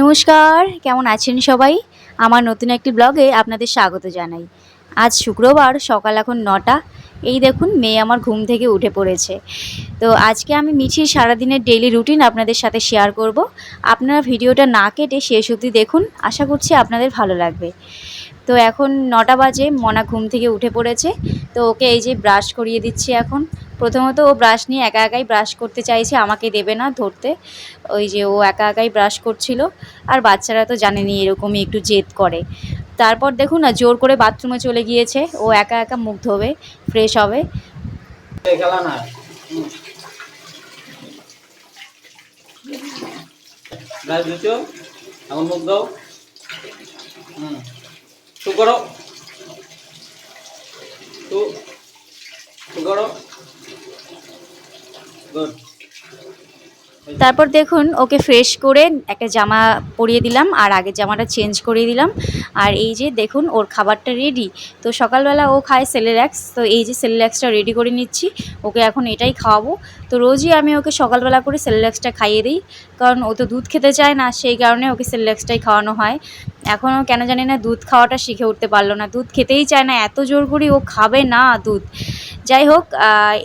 নমস্কার, কেমন আছেন সবাই? আমার নতুন একটি ব্লগে আপনাদের স্বাগত জানাই। আজ শুক্রবার, সকাল এখন নটা। এই দেখুন, মেয়ে আমার ঘুম থেকে উঠে পড়েছে। তো আজকে আমি মিছির সারাদিনের ডেইলি রুটিন আপনাদের সাথে শেয়ার করব। আপনারা ভিডিওটা না কেটে শেষ অবধি দেখুন। আশা করছি আপনাদের ভালো লাগবে। তো এখন নটা বাজে, মনা ঘুম থেকে উঠে পড়েছে। তো ওকে এই যে ব্রাশ করিয়ে দিচ্ছি এখন। প্রথমত ও ব্রাশ নিয়ে একা একাই ব্রাশ করতে চাইছে, আমাকে দেবে না ধরতে। ওই যে ও একা একাই ব্রাশ করছিল। আর বাচ্চারা তো জানেনি এরকমই একটু জেদ করে। তারপর দেখুন না, জোর করে বাথরুমে চলে গিয়েছে। ও একা একা মুখ ধোবে ফ্রেশ হবে। হুম। তু করো তু তু করো গুড তারপর দেখুন, ওকে ফ্রেশ করে একটা জামা পরিয়ে দিলাম আর আগের জামাটা চেঞ্জ করিয়ে দিলাম। আর এই যে দেখুন, ওর খাবারটা রেডি তো সকালবেলা ও খায় সেলেরাক্স তো এই যে সেলেরাক্সটা রেডি করে নিচ্ছি। ওকে এখন এটাই খাওয়াবো। তো রোজই আমি ওকে সকালবেলা করে সেলেরাক্সটা খাইয়ে দিই। কারণ ও তো দুধ খেতে চায় না, সেই কারণে ওকে সেলেরাক্সটাই খাওয়ানো হয়। এখনও কেন জানি না দুধ খাওয়াটা শিখে উঠতে পারল না। দুধ খেতেই চায় না, এত জোর করি ও খাবে না দুধ। যাই হোক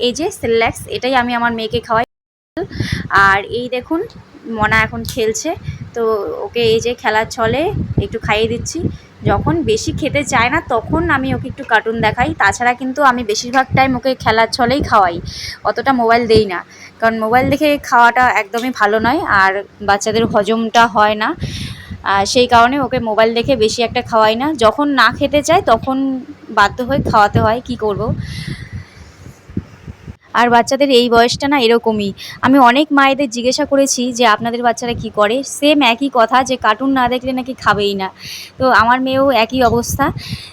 এই যে সেলেরাক্স এটাই আমি আমার মেয়েকে খাওয়াই। আর এই দেখুন, মনা এখন খেলছে। তো ওকে এই যে খেলার ছলে একটু খাইয়ে দিচ্ছি। যখন বেশি খেতে চায় না, তখন আমি ওকে একটু কার্টুন দেখাই। তাছাড়া কিন্তু আমি বেশিরভাগ টাইম ওকে খেলার ছলেই খাওয়াই। অতটা মোবাইল দেই না। কারণ মোবাইল দেখে খাওয়াটা একদমই ভালো নয়, আর বাচ্চাদের হজমটা হয় না। সেই কারণে ওকে মোবাইল দেখে বেশি একটা খাওয়াই না। যখন না খেতে চায়, তখন বাধ্য হয়ে খাওয়াতে হয়। কি করব? আর বাচ্চাদের এই বয়সটা না এরকমই। আমি অনেক মায়েদের জিজ্ঞাসা করেছি যে আপনাদের বাচ্চারা কি করে? সেম একই কথা যে কার্টুন না দেখলে নাকি খাবেই না। তো আমার মেয়েও একই অবস্থা।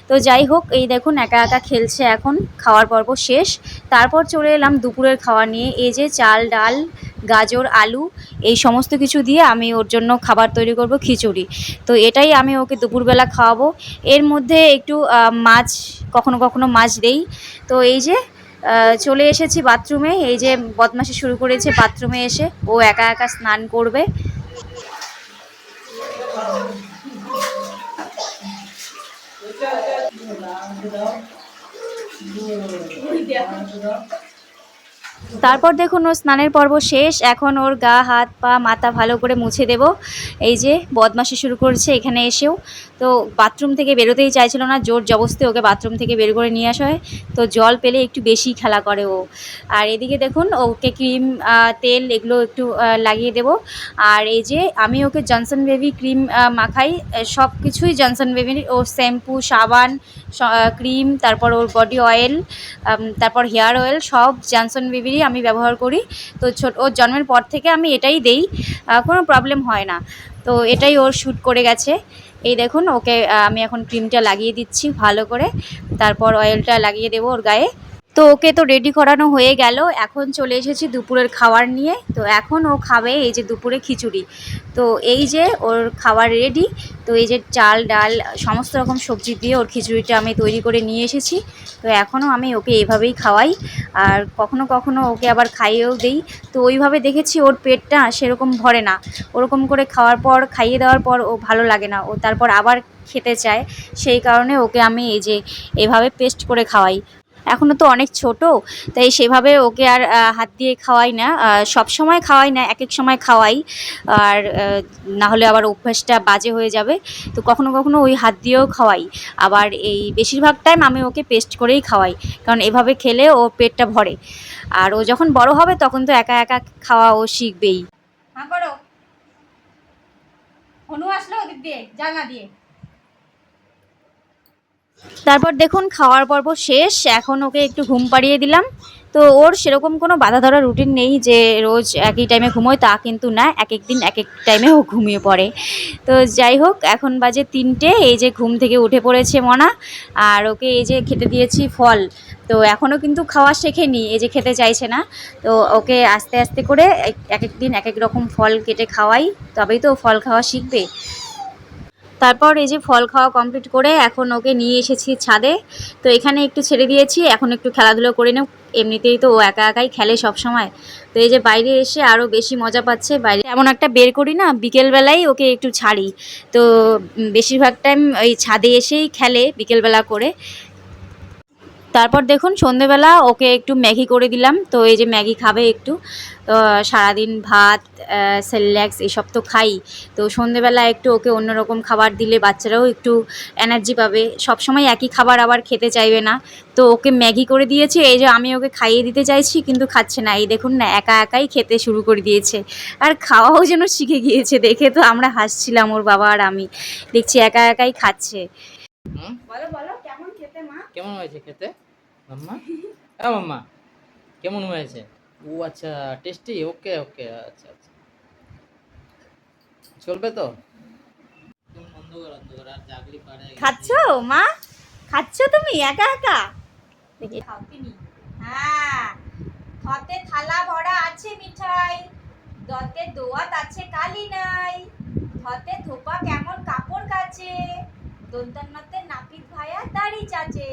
তো যাই হোক, এই দেখুন একা একা খেলছে এখন, খাওয়ার পর্ব শেষ। তারপর চলে এলাম দুপুরের খাওয়া নিয়ে। এই যে চাল, ডাল, গাজর, আলু, এই সমস্ত কিছু দিয়ে আমি ওর জন্য খাবার তৈরি করব খিচুড়ি। তো এটাই আমি ওকে দুপুরবেলা খাওয়াবো। এর মধ্যে একটু মাছ, কখনো কখনো মাছ দেই। তো এই যে চলে এসেছি বাথরুমে। এই যে বদমাসি শুরু করেছে, বাথরুমে এসে ও একা একা স্নান করবে। তারপর দেখুন ওর স্নানের পর্ব শেষ। এখন ওর গা, হাত, পা, মাথা ভালো করে মুছে দেব। এই যে বদমাশি শুরু করছে এখানে এসেও। তো বাথরুম থেকে বেরোতেই চাইছিল না, জোর জবস্তি ওকে বাথরুম থেকে বের করে নিয়ে আসা হয় তো জল পেলে একটু বেশি খেলা করে ও। আর এদিকে দেখুন ওকে ক্রিম তেল এগুলো একটু লাগিয়ে দেব। আর এই যে আমি ওকে জনসন বেবি ক্রিম মাখাই। সব কিছুই জনসন বেবির। ও শ্যাম্পু, সাবান ক্রিম, তারপর ওর বডি অয়েল তারপর হেয়ার অয়েল, সব জনসন বেবিরই আমি ব্যবহার করি। তো ছোট, ওর জন্মের পর থেকে আমি এটাই দেই কোনো প্রবলেম হয় না। তো এটাই ওর শ্যুট করে গেছে। এই দেখুন, ওকে আমি এখন ক্রিমটা লাগিয়ে দিচ্ছি ভালো করে। তারপর অয়েলটা লাগিয়ে দেবো ওর গায়ে। তো ওকে তো রেডি করানো হয়ে গেল। এখন চলে এসেছি দুপুরের খাবার নিয়ে। তো এখন ও খাবে এই যে দুপুরে খিচুড়ি। তো এই যে ওর খাবার রেডি তো এই যে চাল, ডাল, সমস্ত রকম সবজি দিয়ে ওর খিচুড়িটা আমি তৈরি করে নিয়ে এসেছি। তো এখনও আমি ওকে এভাবেই খাওয়াই। আর কখনো কখনো ওকে আবার খাইয়েও দেই। তো ওইভাবে দেখেছি ওর পেটটা সেরকম ভরে না। ওরকম করে খাওয়ার পর, খাইয়ে দেওয়ার পর ও ভালো লাগে না। ও তারপর আবার খেতে চায়। সেই কারণে ওকে আমি এই যে এভাবে পেস্ট করে খাওয়াই। এখনও তো অনেক ছোট, তাই সেভাবে ওকে আর হাত দিয়ে খাওয়াই না। সব সময় খাওয়াই না, এক এক সময় খাওয়াই। আর না হলে আবার অভ্যাসটা বাজে হয়ে যাবে। তো কখনো কখনো ওই হাত দিয়েও খাওয়াই। আবার এই বেশিরভাগ টাইম আমি ওকে পেস্ট করেই খাওয়াই। কারণ এভাবে খেলে ও পেটটা ভরে। আর ও যখন বড় হবে তখন তো একা একা খাওয়া ও শিখবেই। হ্যাঁ দিয়ে, জানলা দিয়ে। তারপর দেখুন, খাওয়ার পর্ব শেষ। এখন ওকে একটু ঘুম পাড়িয়ে দিলাম। তো ওর সেরকম কোনো বাধা ধরা রুটিন নেই যে রোজ একই টাইমে ঘুমোয়, তা কিন্তু না। এক এক দিন, এক এক টাইমে ও ঘুমিয়ে পড়ে। তো যাই হোক, এখন বাজে তিনটে। এই যে ঘুম থেকে উঠে পড়েছে মনা। আর ওকে এই যে খেতে দিয়েছি ফল। তো এখনও কিন্তু খাওয়া শেখেনি, এই যে খেতে চাইছে না। তো ওকে আস্তে আস্তে করে এক এক দিন এক এক রকম ফল কেটে খাওয়াই। তবেই তো ফল খাওয়া শিখবে। তারপর এই যে ফল খাওয়া কমপ্লিট করে এখন ওকে নিয়ে এসেছি ছাদে। তো এখানে একটু ছেড়ে দিয়েছি, এখন একটু খেলাধুলো করে নেব। এমনিতেই তো ও একা একাই খেলে সব সময় তো এই যে বাইরে এসে আরও বেশি মজা পাচ্ছে, বাইরে এমন একটা বের করি না, বিকেলবেলাই ওকে একটু ছাড়ি। তো বেশিরভাগ টাইম ওই ছাদে এসেই খেলে বিকেলবেলা করে। তারপর দেখুন সন্ধেবেলা ওকে একটু ম্যাগি করে দিলাম। তো এই যে ম্যাগি খাবে একটু। তো সারাদিন ভাত সেরিল্যাক্স এসব তো খাই। তো সন্ধেবেলা একটু ওকে অন্যরকম খাবার দিলে বাচ্চারাও একটু এনার্জি পাবে। সবসময় একই খাবার আবার খেতে চাইবে না। তো ওকে ম্যাগি করে দিয়েছে। এই যে আমি ওকে খাইয়ে দিতে চাইছি কিন্তু খাচ্ছে না। এই দেখুন না একা একাই খেতে শুরু করে দিয়েছে। আর খাওয়াও যেন শিখে গিয়েছে দেখে তো আমরা হাসছিলাম ওর বাবা আর আমি। দেখছি একা একাই খাচ্ছে। বলো বলো। কেমন হয়েছে খেতে? মাম্মা? হ্যাঁ মাম্মা। কেমন হয়েছে? ও আচ্ছা টেস্টি ওকে ওকে আচ্ছা আচ্ছা। চলবে তো? মা? তুমি? একা একা? হ্যাঁ হাতে থালা ভরা আছে মিঠাই, দতে দোয়াত আছে কালি নাই, ধতে থোপা কেমন কাপড় কাচে। দন্তান্নাতে নাপিত ভাইয়া দাড়ি চাচে।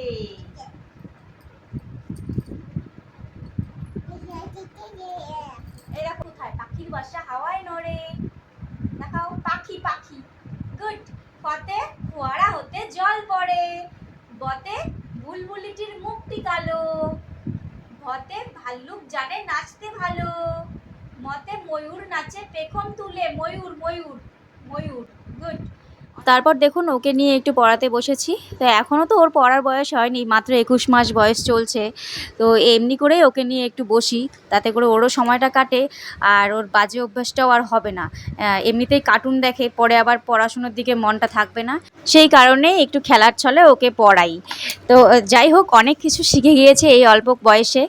এরা কোথায়? পাখির বাসা হাওয়ায় নড়ে। দেখাও পাখি পাখি। গুড। ফতে ফোয়ারা হতে জল পড়ে। বতে বুলবুলিটির মুক্তি কালো। ভতে ভাল্লুক জানে নাচতে ভালো। মতে ময়ূর নাচে পেখম তুলে। ময়ূর ময়ূর ময়ূর। তারপর দেখুন ওকে নিয়ে একটু পড়াতে বসেছি। তো এখনও তো ওর পড়ার বয়স হয়নি, মাত্র একুশ মাস বয়স চলছে। তো এমনি করেই ওকে নিয়ে একটু বসি, তাতে করে ওরও সময়টা কাটে আর ওর বাজে অভ্যাসটাও আর হবে না। এমনিতেই কার্টুন দেখে, পরে আবার পড়াশুনোর দিকে মনটা থাকবে না। সেই কারণে একটু খেলার ছলে ওকে পড়াই। তো যাই হোক, অনেক কিছু শিখে গিয়েছে এই অল্প বয়সে।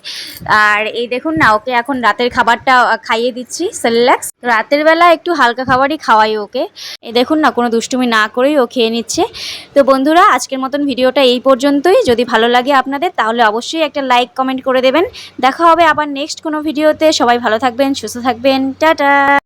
আর এই দেখুন না, ওকে এখন রাতের খাবারটা খাইয়ে দিচ্ছি সেরিল্যাক্স রাতের বেলা একটু হালকা খাবারই খাওয়াই ওকে। এই দেখুন না, কোনো দুষ্টুমি না করেই ও খেয়ে নিচ্ছে। তো বন্ধুরা, আজকের মতন ভিডিওটা এই পর্যন্তই। যদি ভালো লাগে আপনাদের, তাহলে অবশ্যই একটা লাইক কমেন্ট করে দেবেন। দেখা হবে আবার নেক্সট কোনো ভিডিওতে। সবাই ভালো থাকবেন, সুস্থ থাকবেন। টাটা!